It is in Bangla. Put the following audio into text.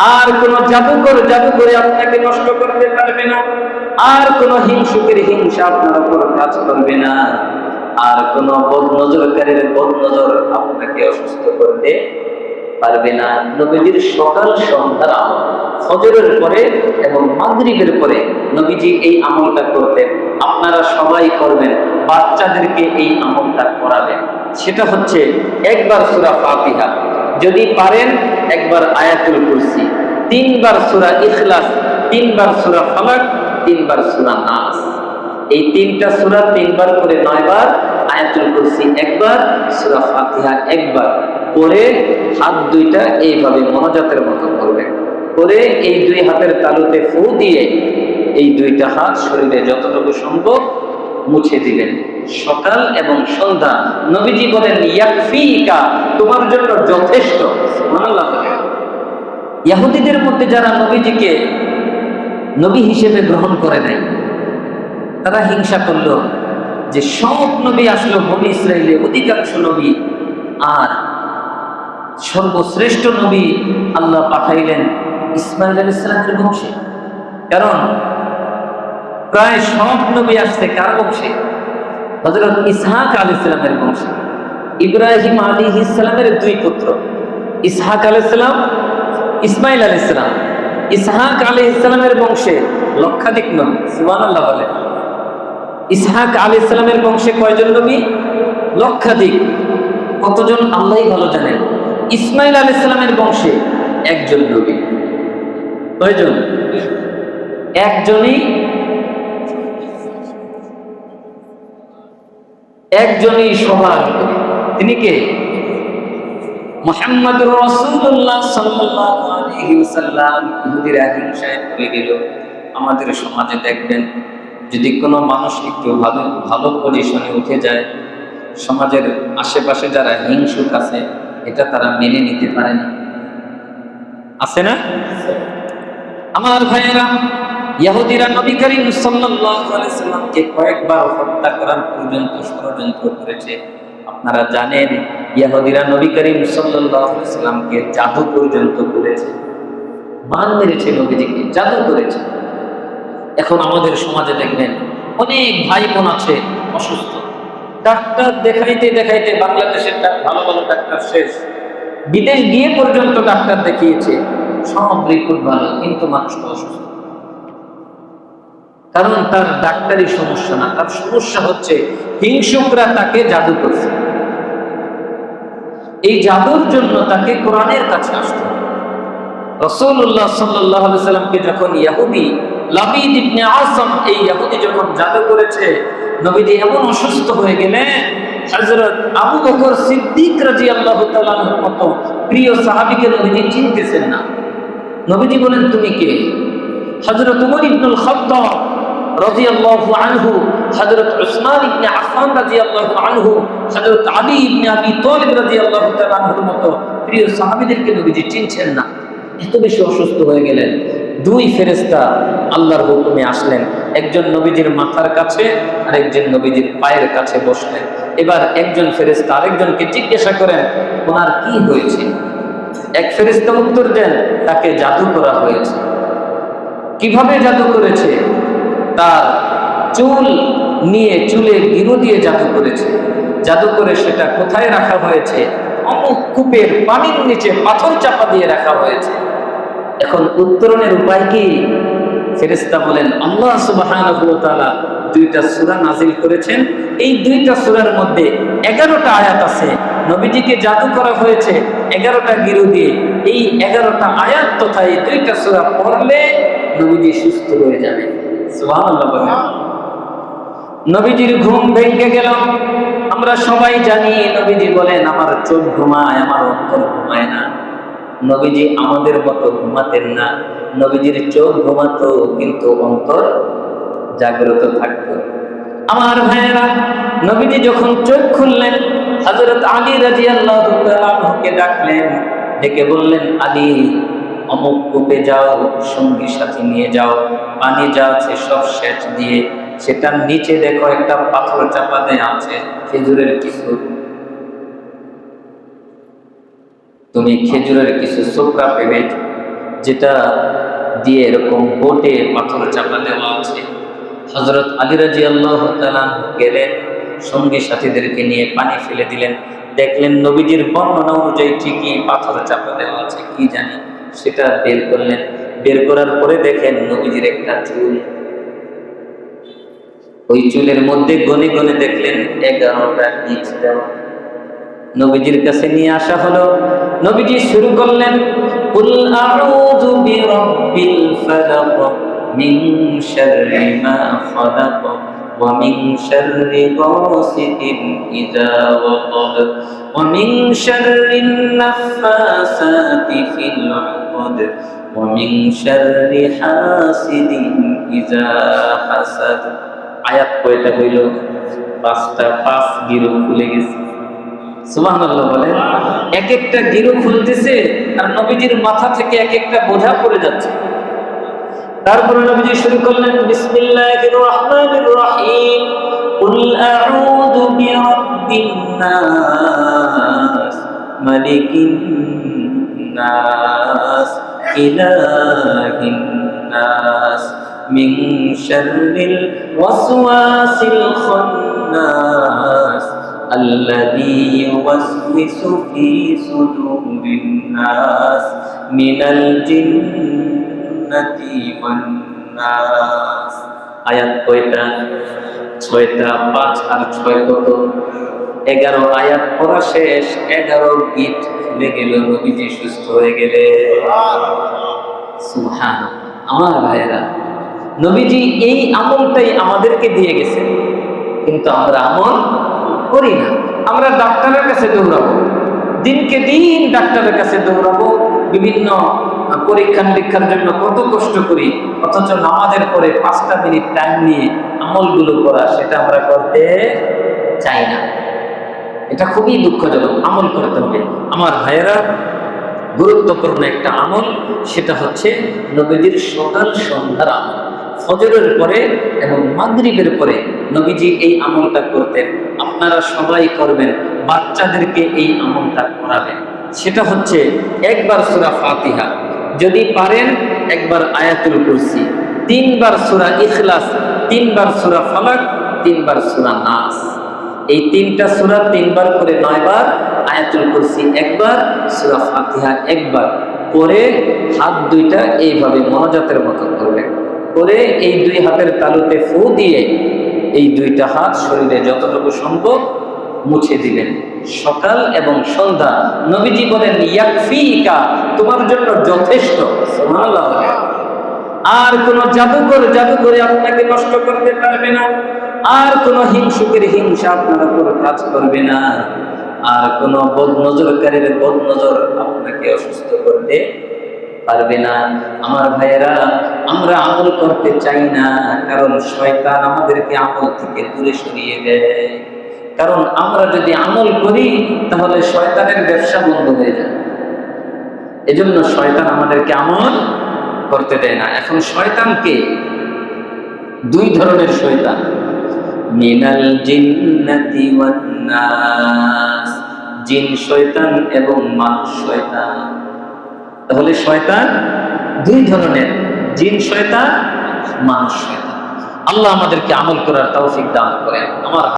আর কোন জাদুকর জাদু করে আপনাকে নষ্ট করতে পারবে না। আর কোন হিংসুকের হিংসা আপনার উপর কাজ করবে না। আর কোন বদ নজরকারীর বদ নজর আপনাকে অসুস্থ করতে পারবে না। নবীজির সকাল সন্ধ্যার আমল, ফজরের পরে এবং মাগরিবের পরে নবীজি এই আমলটা করতেন। আপনারা সবাই করবেন, বাচ্চাদেরকে এই আমলটা করাবেন। সেটা হচ্ছে একবার সূরা ফাতিহা। যদি পারেন একবার আয়াতুল কুরসি, তিনবার সূরা ইখলাস, তিনবার সূরা ফালাক, তিনবার সূরা নাস। এই তিনটা সূরা তিনবার করে নয়বার আয়াতুল কুরসি একবার, সূরা ফাতিহা একবার পরে হাত দুইটা এইভাবে মনোজাতের মতো করবেন করে এই দুই হাতের তালুতে ফু দিয়ে এই দুইটা হাত শরীরে যতটুকু সম্ভব মুছে দিলেন। সকাল এবং সন্ধ্যা নবীজি বলেন, ইয়াকফিকা, তোমার জন্য যথেষ্ট। বলেন। মধ্যে যারা নবীজিকে নবী হিসেবে গ্রহণ করে নেয় তারা হিংসা করল যে সব নবী আসলো, বনি ইসরায়েলে অধিকাংশ নবী, আর সর্বশ্রেষ্ঠ নবী আল্লাহ পাঠাইলেন ইসমাইল আল ইসলামের বংশে। কারণ প্রায় সব নবী আসছে, কার বংশে? হজরত ইসহাক আল ইসলামের বংশে। ইব্রাহিম আলী ইসলামের দুই পুত্র। ইসহাক আল ইসলাম ইসমাইল আল ইসলাম ইসহাক আলী ইসলামের বংশে লক্ষাধিক নবী সুবান আল্লাহ বলে। ইসহাক আলী ইসলামের বংশে কয়জন নবী? লক্ষাধিক। কতজন আল্লাহ ভালো জানেন? ইসমাইল আলী ইসলামের বংশে একজন নবী। কয়জন? একজনই একজনই সবার তিনি কে? মোহাম্মদুর আলাইহি ওয়াসাল্লাম ইহুদিরা গেল। আমাদের সমাজে দেখবেন, যদি কোনো মানুষ একটু ভালো ভালো পজিশনে উঠে যায়, সমাজের আশেপাশে যারা হিংসুক আছে, এটা তারা মেনে নিতে পারে না। আছে না? আমার ভাইয়েরা ইহুদিরা নবী করিম সাল্লাল্লাহু আলাইহি সাল্লামকে কয়েকবার হত্যা করার পর্যন্ত ষড়যন্ত্র করেছে। আপনারা জানেন ইহুদিরা নবী করিম সাল্লাল্লাহু আলাইহি সাল্লামকে জাদু পর্যন্ত করেছে। মান মেরেছে নবীজিকে, জাদু করেছে। এখন আমাদের সমাজে দেখবেন, অনেক ভাই বোন আছে অসুস্থ। ডাক্তার দেখাইতে দেখাইতে বাংলাদেশের ভালো ভালো ডাক্তার শেষ। বিদেশ গিয়ে পর্যন্ত ডাক্তার দেখিয়েছে, সব রিপোর্ট ভালো, কিন্তু মানুষটা অসুস্থ। কারণ তার ডাক্তারি সমস্যা না, তার সমস্যা হচ্ছে হিংসুকরা তাকে জাদু করছে। এই জাদুর জন্য তাকে কোরআনের কাছে আসতে। রসুল্লাহ সাল্লাহ সাল্লামকে যখন ইয়াহুদি আসম এই ইয়াহুদি যখন জাদু করেছে এমন অসুস্থ হয়ে গেলেন, হযরত আবু বকর সিদ্দিক রাদিয়াল্লাহু তাআলার মতো প্রিয় সাহাবীকে নবীজি চিনতেছেন না। নবীজি বলেন, তুমি কে? হযরত উমর ইবনুল খাত্তাব মতো প্রিয় নবীজি চিনছেন না। এত বেশি অসুস্থ হয়ে গেলেন। দুই ফেরেস্তা আল্লাহর হুকুমে আসলেন। একজন নবীজির মাথার কাছে আর একজন নবীজির পায়ের কাছে বসলেন। এবার একজন ফেরেস্তা আরেকজনকে জিজ্ঞাসা করেন, ওনার কি হয়েছে? এক ফেরেস্তা উত্তর দেন, তাকে জাদু করা হয়েছে। কীভাবে জাদু করেছে? তার চুল নিয়ে চুলে গিরু দিয়ে জাদু করেছে। জাদু করে সেটা কোথায় রাখা হয়েছে? অমুক কূপের পানির নিচে পাথর চাপা দিয়ে রাখা হয়েছে। এখন উত্তরণের উপায় কি? ফেরেস্তা বলেন, আল্লাহ ওয়া দুইটা সূরা নাজিল করেছেন। এই দুইটা সুরার মধ্যে এগারোটা আয়াত আছে। নবীজিকে জাদু করা হয়েছে এগারোটা গিরু দিয়ে এই এগারোটা আয়াত তথা এই দুইটা সূরা পড়লে নবীজি সুস্থ হয়ে যাবে। নবীজির ঘুম ভেঙে গেল। আমরা সবাই জানি, নবীজি বলেন, আমার চোখ ঘুমায়, আমার অন্তর ঘুমায় না। নবীজি আমাদের মতো ঘুমাতেন না। নবীজির চোখ ঘুমাতো, কিন্তু অন্তর জাগ্রত থাকতো। আমার ভাইয়েরা, নবীজি যখন চোখ খুললেন, হযরত আলী রাদিয়াল্লাহু তাআলাকে ডাকলেন, ডেকে বললেন, আলী অমুক কূপে যাও, সঙ্গী সাথী নিয়ে যাও। পানি যা সব সেচ দিয়ে, সেটার নিচে দেখো একটা পাথর চাপা দেয়া আছে, খেজুরের কিছু। তুমি খেজুরের কিছু চোখা পেবে, যেটা দিয়ে এরকম বোটে পাথর চাপা দেওয়া আছে। হজরত আলী রাজি আল্লাহ গেলেন, সঙ্গী সাথীদেরকে নিয়ে পানি ফেলে দিলেন। দেখলেন নবীজির বর্ণনা অনুযায়ী ঠিকই পাথর চাপা দেওয়া আছে, কি জানি। সেটা বের করলেন। বের করার পরে দেখেন নবীজির একটা চুল। ওই চুলের মধ্যে গনে গনে দেখলেন এগারোটা ইট দেওয়া। নবীজির কাছে নিয়ে আসা হলো। নবীজি শুরু করলেন, কুল আউযু ফালাক মিন শাররি মা খালাক ওয়া মিন শাররি গাসিকিন ইযা ওয়াকাব ওয়া মিন নাফাসাতি ফিল আয়াত কয়টা হইল? পাঁচটা, পাঁচ গিরো খুলে গেছে। বলেন, এক একটা গিরো খুলতেছে আর নবীজির মাথা থেকে এক একটা বোঝা পড়ে যাচ্ছে। তারপরে নবীজি শুরু করলেন, বিসমিল্লাহির রহিম। মালিকিন নাস ইলাহিন নাস মিন শাররিল ওয়াসওয়াসিল খান্নাস الذي يوسوس في صدور الناس من الجنة والناس আয়াত কয়টা ছয়টা পাঁচ আর ছয় কত এগারো আয়াত পড়া শেষ এগারো গীত খুলে গেল, নবীজি সুস্থ হয়ে গেলে। আমার ভাইয়েরা, নবীজি এই আমলটাই আমাদেরকে দিয়ে গেছে। কিন্তু আমরা আমল করি না। আমরা ডাক্তারের কাছে দৌড়াবো। দিনকে দিন ডাক্তারের কাছে দৌড়াবো। বিভিন্ন পরীক্ষা নিরীক্ষার জন্য কত কষ্ট করি, অথচ নামাজের পরে পাঁচটা মিনিট টাইম নিয়ে আমলগুলো করা, সেটা আমরা করতে চাই না। এটা খুবই দুঃখজনক আমল করতে হবে। আমার ভাইয়েরা, গুরুত্বপূর্ণ একটা আমল, সেটা হচ্ছে নবীজির সকাল সন্ধ্যার আমল। ফজরের পরে এবং মাগরিবের পরে নবীজি এই আমলটা করতেন। আপনারা সবাই করবেন, বাচ্চাদেরকে এই আমলটা করাবেন। সেটা হচ্ছে একবার সুরা ফাতিহা। যদি পারেন, একবার আয়াতুল কুরসি। তিনবার সুরা ইখলাস, তিনবার সুরা ফালাক, তিনবার সুরা নাস। এই তিনটা সুরা তিনবার করে নয়বার আয়াতুল কুরসি একবার, সুরা ফাতিহা একবার করে হাত দুইটা এইভাবে মনোজাতের মতো করবেন করে এই দুই হাতের তালুতে ফু দিয়ে এই দুইটা হাত শরীরে যতটুকু সম্ভব মুছে দিলেন সকাল এবং সন্ধ্যা নবীজি বলেন, ইয়াকফিকা, তোমার জন্য যথেষ্ট। আর কোন জাদুকর জাদু করে আপনাকে নষ্ট করতে পারবে না। আর কোন হিংসুকের হিংসা আপনার উপর কাজ করবে না। আর কোন বদ নজরকারীর বদ নজর আপনাকে অসুস্থ করতে পারবে না। আমার ভাইয়েরা, আমরা আমল করতে চাই না, কারণ শয়তান আমাদেরকে আমল থেকে দূরে সরিয়ে দেয়। কারণ আমরা যদি আমল করি, তাহলে শয়তানের ব্যবসা বন্ধ হয়ে যায় এজন্য শয়তান আমাদেরকে আমল করতে দেয় না। এখন শয়তানকে দুই ধরনের শয়তান। মিনাল জিন্নাতি ওয়ান নাস জিন শয়তান এবং মানুষ শয়তান। তাহলে শয়তান দুই ধরনের। জিন শয়তান, মানুষ শয়তান। আল্লাহ আমাদেরকে আমল করার তৌফিক দান করেন। আমার